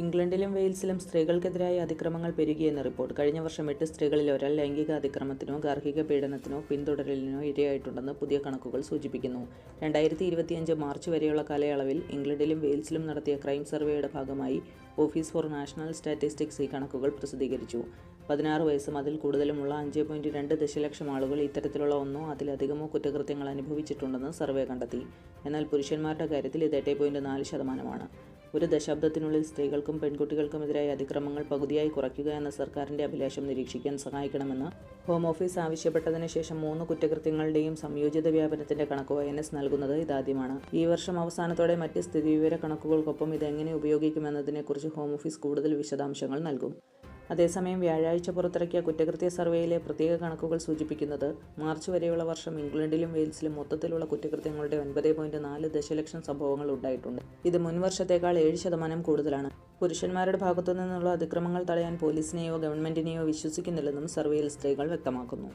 ഇംഗ്ലണ്ടിലും വെയിൽസിലും സ്ത്രീകൾക്കെതിരായ അതിക്രമങ്ങൾ പെരുകിയെന്ന് റിപ്പോർട്ട്. കഴിഞ്ഞ വർഷം എട്ട് സ്ത്രീകളിൽ ഒരാൾ ലൈംഗിക അതിക്രമത്തിനോ ഗാർഹിക പീഡനത്തിനോ പിന്തുടരലിനോ ഇരയായിട്ടുണ്ടെന്ന് പുതിയ കണക്കുകൾ സൂചിപ്പിക്കുന്നു. രണ്ടായിരത്തി ഇരുപത്തിയഞ്ച് മാർച്ച് വരെയുള്ള കാലയളവിൽ ഇംഗ്ലണ്ടിലും വെയിൽസിലും നടത്തിയ ക്രൈം സർവേയുടെ ഭാഗമായി ഓഫീസ് ഫോർ നാഷണൽ സ്റ്റാറ്റിസ്റ്റിക്സ് ഈ കണക്കുകൾ പ്രസിദ്ധീകരിച്ചു. പതിനാറ് വയസ്സും അതിൽ കൂടുതലുമുള്ള അഞ്ച് പോയിന്റ് രണ്ട് ദശലക്ഷം ആളുകൾ ഇത്തരത്തിലുള്ള ഒന്നോ അതിലധികമോ കുറ്റകൃത്യങ്ങൾ അനുഭവിച്ചിട്ടുണ്ടെന്ന് സർവേ കണ്ടെത്തി. എന്നാൽ പുരുഷന്മാരുടെ കാര്യത്തിൽ ഇത് എട്ട് പോയിന്റ് നാല് ശതമാനമാണ്. ഒരു ദശാബ്ദത്തിനുള്ളിൽ സ്ത്രീകൾക്കും പെൺകുട്ടികൾക്കുമെതിരായ അതിക്രമങ്ങൾ പകുതിയായി കുറയ്ക്കുക എന്ന സർക്കാരിന്റെ അഭിലാഷം നിരീക്ഷിക്കാൻ സഹായിക്കണമെന്ന് ഹോം ഓഫീസ് ആവശ്യപ്പെട്ടതിന് ശേഷം മൂന്ന് കുറ്റകൃത്യങ്ങളുടെയും സംയോജിത വ്യാപനത്തിന്റെ കണക്ക് എൻ എസ് നൽകുന്നത് ഇതാദ്യമാണ്. ഈ വർഷം അവസാനത്തോടെ മറ്റ് സ്ഥിതിവിവര കണക്കുകൾക്കൊപ്പം ഇത് എങ്ങനെ ഉപയോഗിക്കുമെന്നതിനെക്കുറിച്ച് ഹോം ഓഫീസ് കൂടുതൽ വിശദാംശങ്ങൾ നൽകും. അതേസമയം വ്യാഴാഴ്ച പുറത്തിറക്കിയ കുറ്റകൃത്യ സർവേയിലെ പ്രത്യേക കണക്കുകൾ സൂചിപ്പിക്കുന്നത് മാർച്ച് വരെയുള്ള വർഷം ഇംഗ്ലണ്ടിലും വെയിൽസിലും മൊത്തത്തിലുള്ള കുറ്റകൃത്യങ്ങളുടെ ഒൻപത് പോയിന്റ് നാല് ദശലക്ഷം സംഭവങ്ങൾ ഉണ്ടായിട്ടുണ്ട്. ഇത് മുൻവർഷത്തേക്കാൾ ഏഴ് ശതമാനം കൂടുതലാണ്. പുരുഷന്മാരുടെ ഭാഗത്തു നിന്നുള്ള അതിക്രമങ്ങൾ തടയാൻ പോലീസിനെയോ ഗവൺമെന്റിനെയോ വിശ്വസിക്കുന്നില്ലെന്നും സർവേയിൽ സ്ത്രീകൾ വ്യക്തമാക്കുന്നു.